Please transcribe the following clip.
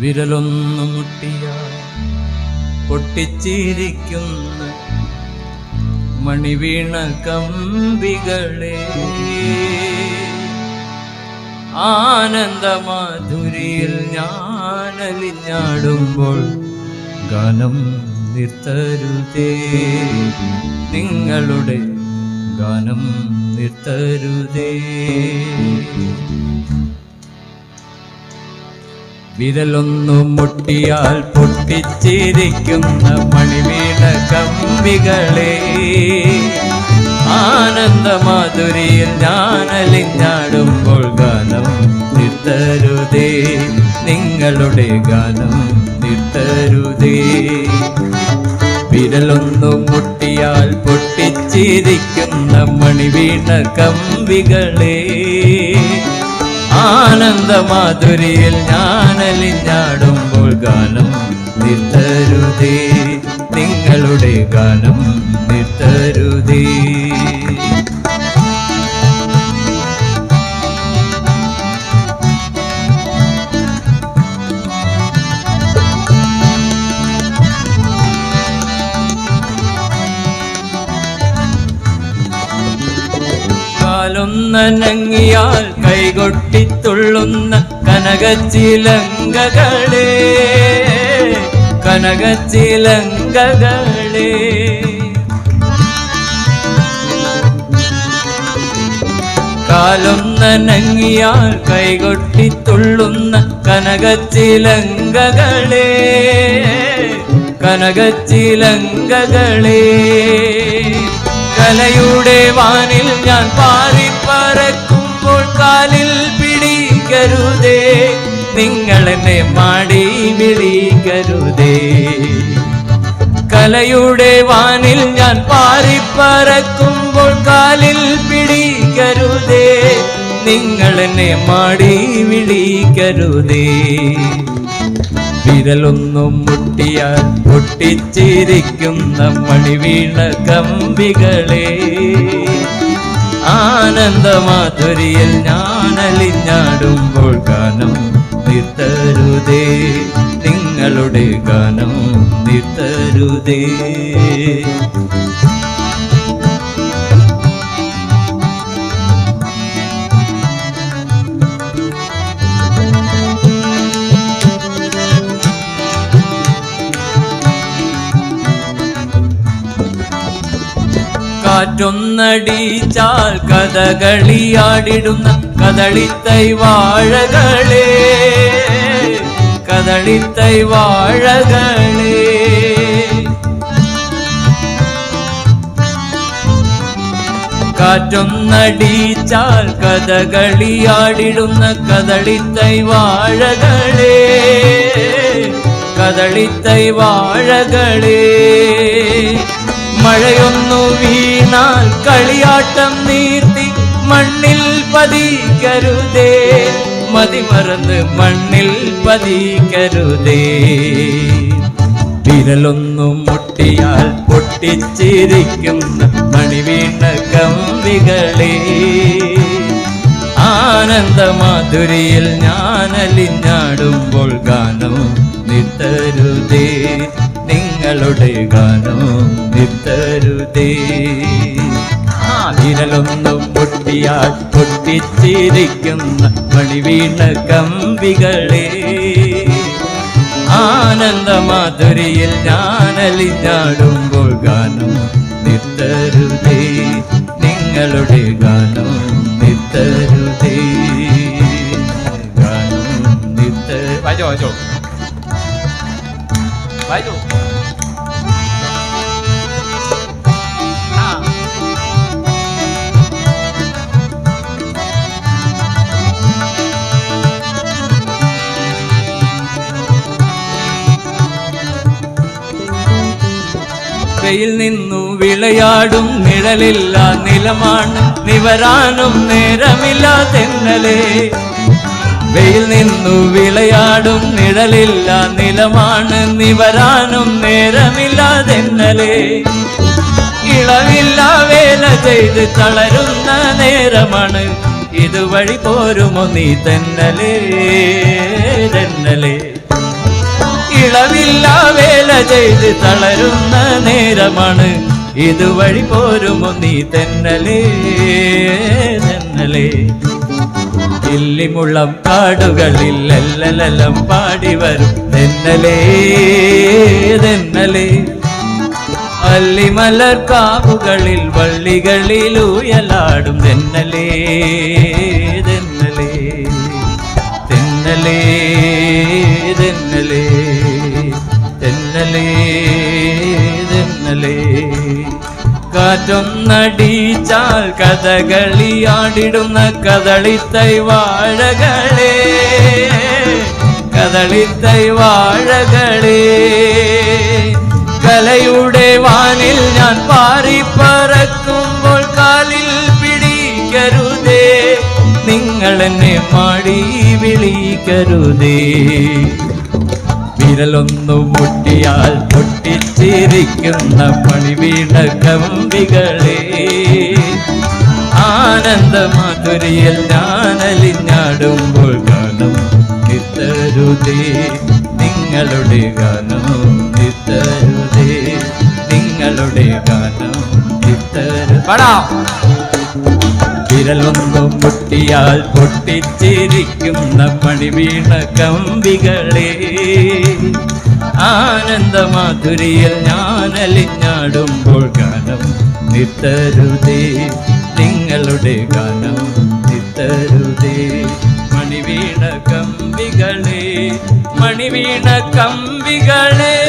വിരലൊന്നു മുട്ടിയ പൊട്ടിച്ചിരിക്കുന്ന മണിവീണ കമ്പികളെ. ആനന്ദമാധുരിയിൽ ഞാനലിഞ്ഞാടുമ്പോൾ ഗാനം നിർത്തരുതേ. നിങ്ങളുടെ ഗാനം നിർത്തരുതേ. വിരലൊന്നു മുട്ടിയാൽ പൊട്ടിച്ചിരിക്കുന്ന മണിവീണ കമ്പികളെ ആനന്ദമാധുരിയിൽ ഞാനലിഞ്ഞാടുമ്പോൾ ഗാനം നിർത്തരുതേ. നിങ്ങളുടെ ഗാനം നിർത്തരുതേ. വിരലൊന്നു മുട്ടിയാൽ പൊട്ടിച്ചിരിക്കുന്ന മണിവീണ കമ്പികളെ ആനന്ദമാധുരിയിൽ ഞാനലിഞ്ഞാടുമ്പോൾ ഗാനം നിർത്തരുതേ. നിങ്ങളുടെ ഗാനം നിർത്തരുതേ. കാലൊന്നനങ്ങിയാൽ കൈകൊട്ടിത്തുള്ളുന്ന കനകച്ചിലങ്കകളെ കനകച്ചിലങ്കകളെ. കാലൊന്നനങ്ങിയാൽ കൈകൊട്ടിത്തുള്ളുന്ന കനകച്ചിലങ്കകളെ കനകച്ചിലങ്കകളെ. കലയുടെ വാനിൽ ഞാൻ പാറിപ്പറക്കുമ്പോൾ കാലിൽ പിടിക്കരുതേ. നിങ്ങളെന്നെ മാടി വിളിക്കരുതേ. കലയുടെ വാനിൽ ഞാൻ പാറിപ്പറക്കുമ്പോൾ കാലിൽ പിടിക്കരുതേ. നിങ്ങൾ എന്നെ മാടി വിളിക്കരുതേ. വിരലൊന്നും മുട്ടിയാൽ പൊട്ടിച്ചിരിക്കുന്ന മണിവീണ കമ്പികളെ. ആനന്ദമാധുരിയിൽ ഞാനലിഞ്ഞാടുമ്പോൾ ഗാനം നിർത്തരുതേ. നിങ്ങളുടെ ഗാനം നിർത്തരുതേ. കാറ്റൊന്നടിച്ചാൽ കഥകളിയാടിടുന്ന കദളിത്തൈ വാഴകളെ. കദളിത്തൈ വാഴകളെ. കാറ്റൊന്നടിച്ചാൽ കഥകളിയാടിടുന്ന കദളിത്തൈ വാഴകളെ. കദളിത്തൈ വാഴകളെ. മഴയൊന്നു വീണാൽ കളിയാട്ടം നീർത്തി മണ്ണിൽ പതിക്കരുതേ. മതിമറന്ന് മണ്ണിൽ പതിക്കരുതേ. വിരലൊന്നും മുട്ടിയാൽ പൊട്ടിച്ചിരിക്കുന്ന മണിവീണ കമ്പികളെ ആനന്ദമാധുരിയിൽ ഞാനലിഞ്ഞാടുമ്പോൾ ഗാനം നിർത്തരുതേ നിങ്ങളുടെ ഗാനം നിർത്തരുതേ ആ. വിരലൊന്നും പൊട്ടിയാൽ പൊട്ടിച്ചിരിക്കുന്ന മണിവീണ കമ്പികളെ. ആനന്ദ മാധുരിയിൽ ഞാനലിഞ്ഞാടുമ്പോൾ ഗാനം നിർത്തരുതേ നിങ്ങളുടെ ഗാനം നിർത്തരുതേ ഗാനം നിർത്ത വായിച്ചോ വായിച്ചോ. വായിച്ചോ. വെയിൽ നിന്നു വിളയാടും നിഴലില്ല നിലമാണ്. നിവരാനും നേരമില്ല തെന്നലേ. വെയിൽ നിന്നു വിളയാടും നിഴലില്ല നിലമാണ്. നിവരാനും നേരമില്ല തെന്നലേ. ഇളവില്ല വേല ചെയ്ത് തളരുന്ന നേരമാണ്. ഇതുവഴി പോരുമോ നീ തെന്നലേ തെന്നലേ? ഇളവില്ല വേല ചെയ്ത് തളരുന്ന നേരമാണ്. ഇതുവഴി പോരുമോ നീ തെന്നലേ തെന്നലേ. ഇല്ലിമുള്ളം കാടുകളിൽ എല്ലലെല്ലാം പാടി വരും. തെന്നലേ തെന്നലേ. അല്ലിമലർ കാവുകളിൽ വള്ളികളിൽ ഉയലാടും. തെന്നലേ തെന്നലേ. തെന്നലേ തെന്നലേ. തെന്നലേ കാറ്റൊന്നടിച്ചാൽ കഥകളിയാടിടുന്ന കദളിത്തൈ വാഴകളേ. കദളിത്തൈ വാഴകളേ. കലയുടെ വാനിൽ ഞാൻ പാറിപ്പറക്കുമ്പോൾ കാലിൽ പിടിക്കരുതേ. നിങ്ങൾ എന്നെ മാടി വിളിക്കരുതേ. വിരലൊന്നു മുട്ടിയാൽ പൊട്ടിച്ചിരിക്കുന്ന പണിവീണ കമ്പികളെ ആനന്ദ മാധുരിയിൽ ഞാനലിഞ്ഞാടുമ്പോൾ ഗാനം നിത്തരുതേ നിങ്ങളുടെ ഗാനം നിത്തരുതേ നിങ്ങളുടെ ഗാനം നിത്തരു പാടാം. വിരലൊന്നും പൊട്ടിയാൽ പൊട്ടിച്ചിരിക്കുന്ന പണിവീണ കമ്പികളെ. ആനന്ദമാധുരിയിൽ ഞാനലിഞ്ഞാടുമ്പോൾ ഗാനം നിത്തരുതേ നിങ്ങളുടെ ഗാനം നിത്തരുതേ. മണിവീണ കമ്പികളെ മണിവീണ കമ്പികളെ.